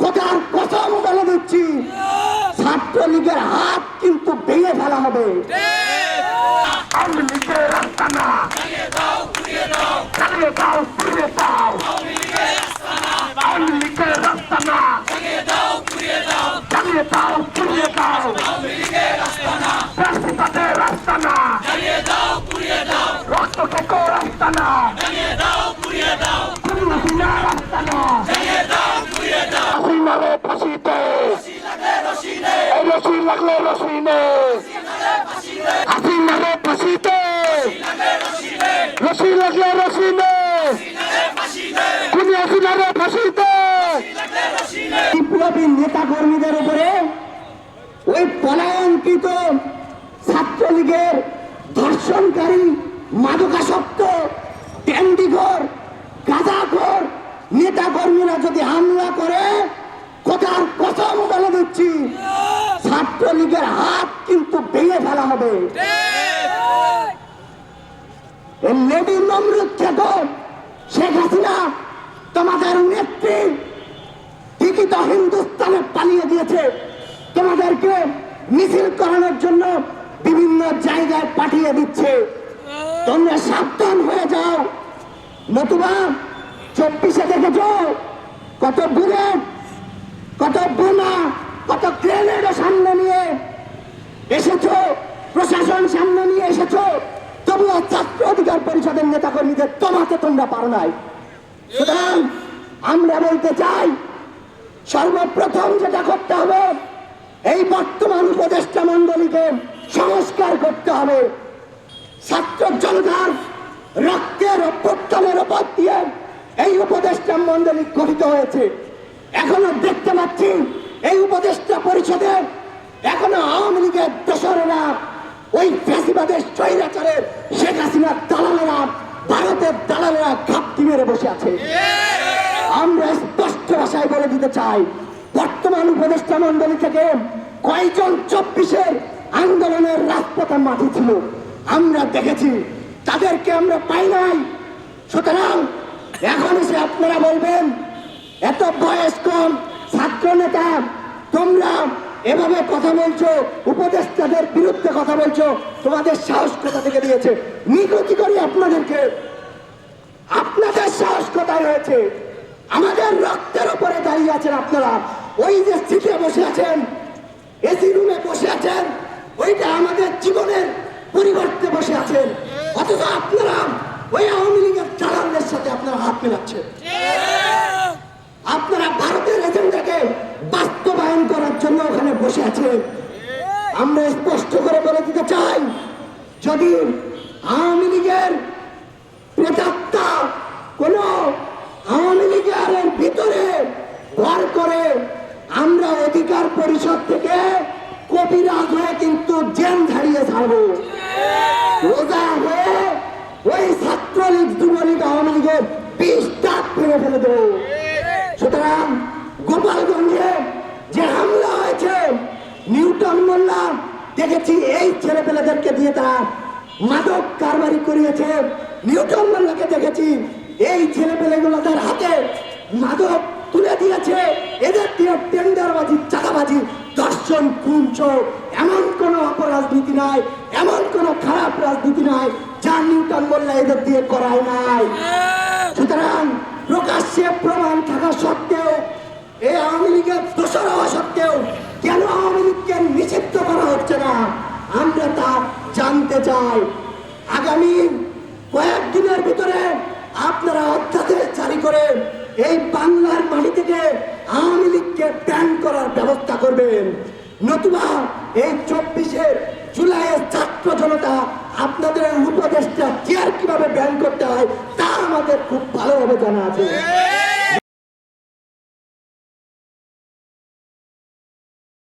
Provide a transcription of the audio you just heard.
কোথার কসম বলে দিচ্ছি। ছাত্রলীগের হাত কিন্তু ভেঙে ফেলা হবে। আওয়ামী লীগের রাস্তা না চালিয়ে দাও পুড়িয়ে দাও। আওয়ামী লীগের চালিয়ে দাও পুড়িয়ে দাও রাস্তাতে রাস্তা না রক্ত কেকো রাস্তা না খুন হাসিনা রাস্তা না হাসিনারে ফাঁসিতে এই রশি লাগলে রশি নে হাসিনারে ফাঁসিতে। রশি লাগলে রশি নে খুন হাসিনারে ফাঁসিতে। বিপ্লবী নেতা কর্মীদের উপরে ওই পলায়নকৃত ছাত্রলীগের ধর্ষণকারী মাদকাসক্ত ট্যান্ডিঘর গাঁজাঘর নেতা কর্মীরা যদি হামলা করে, কোথার কসম বলে দিচ্ছি। ছাত্রলীগের হাত কিন্তু ভেঙে ফেলা হবে। লেডি নমরুদ শেখ হাসিনা তোমাদের নেত্রী হিন্দুস্তানে পালিয়ে দিয়েছে তোমাদেরকে মিছিল করানোর জন্য বিভিন্ন জায়গায় পাঠিয়ে দিচ্ছে। তোমরা সাবধান হয়ে যাও। নতুবা চব্বিশে দেখেছ কত বুলেট, কত বোমা কত গ্রেনেডও সামনে নিয়ে এসেছ? প্রশাসন সামনে নিয়ে এসেছ? তবুও ছাত্র অধিকার পরিষদের নেতা কর্মীদের তোমাকে তোমরা পারো নাই। সুতরাং আমরা বলতে চাই, সর্বপ্রথম যেটা করতে হবে, এই বর্তমান উপদেষ্টা মন্ডলীকে সংস্কার করতে হবে। ছাত্র জনতার রক্তের অভ্যুত্থানের উপর দিয়ে এই উপদেষ্টা মন্ডলী গঠিত হয়েছে। এখনও দেখতে পাচ্ছি এই উপদেষ্টা পরিষদে এখনও আওয়ামী লীগের দোসরেরা, ওই ফ্যাসিবাদের স্বৈরাচারের শেখ হাসিনার দালালেরা, ভারতের দালালেরা ঘাপটি মেরে বসে আছে। আমরা স্পষ্ট ভাষায় বলে দিতে চাই, বর্তমান উপদেষ্টা মন্ডলী থেকে কয়জন চব্বিশের আন্দোলনের রাজপথে মাঠে ছিল? আমরা দেখেছি, তাদেরকে আমরা পাই নাই। সুতরাং এখন এসে আপনারা বলবেন, এত বয়স কম ছাত্র নেতা, তোমরা এভাবে কথা বলছো, উপদেষ্টাদের বিরুদ্ধে কথা বলছো, তোমাদের সাহস কোথা থেকে দিয়েছে? নিকুতি করি আপনাদেরকে? আপনাদের সাহস কোথায় হয়েছে আমাদের রক্তের উপরে দাঁড়িয়ে আছেন আপনারা। ওই যে সিটে বসে আছেন এসি রুমে বসে আছেন, ওইটা আমাদের জীবনের পরিবর্তে বসে আছেন। অথচ আপনারা ওই আওয়ামী লীগের চালানদের সাথে আপনারা হাত মেলাচ্ছেন আপনারা ভারতের এজেন্ডাকে বাস্তবায়ন করার জন্য ওখানে বসে আছেন আমরা স্পষ্ট করে বলে দিতে চাই, যদি আওয়ামী লীগের প্রেতাত্মা কোন আওয়ামী লীগের ভিতরে ভর করে, আমরা অধিকার পরিষদ থেকে কবিরাজ হয়ে কিন্তু জেল ঝাড়িয়ে ছাড়বো। রোজা হয়ে ওই ছাত্রলীগ, যুবলীগ, আওয়ামী লীগের বিষ ভেঙে ফেলে দেবো। সুতরাং গোপালগঞ্জে যে হামলা হয়েছে, নিউটন মোল্লা দেখেছি, এই ছেলে পেলেদেরকে দিয়ে তারা মাদক কারবারি করিয়েছে। নিউটন মোল্লাকে দেখেছি, এই ছেলে পেলেগুলোদের হাতে মাদক তুলে দিয়েছে। এদের দিয়ে টেন্ডারবাজি, চাঁদাবাজি দর্শন কুঞ্চ এমন কোন অপরাজনীতি নাই, এমন কোন খারাপ রাজনীতি নাই যা নিউটন মোল্লা এদের দিয়ে করায় নাই। সুতরাং প্রকাশ্যে প্রমাণ থাকা সত্ত্বেও দোষর হওয়া সত্ত্বেও কেন আওয়ামী লীগকে নিষিদ্ধ করা হচ্ছে না? আমরা তা জানতে চাই। আগামী কয়েকদিনের ভিতরে আপনারা অধ্যাদেশ জারি করে এই বাংলার মাটি থেকে আওয়ামী লীগকে ব্যান করার ব্যবস্থা করবেন। নতুবা এই চব্বিশের জুলাইয়ের ছাত্র জনতা আপনাদের উপদেশটা চেয়ার কীভাবে ব্যান করতে হয় তা আমাদের খুব ভালোভাবে জানা আছে।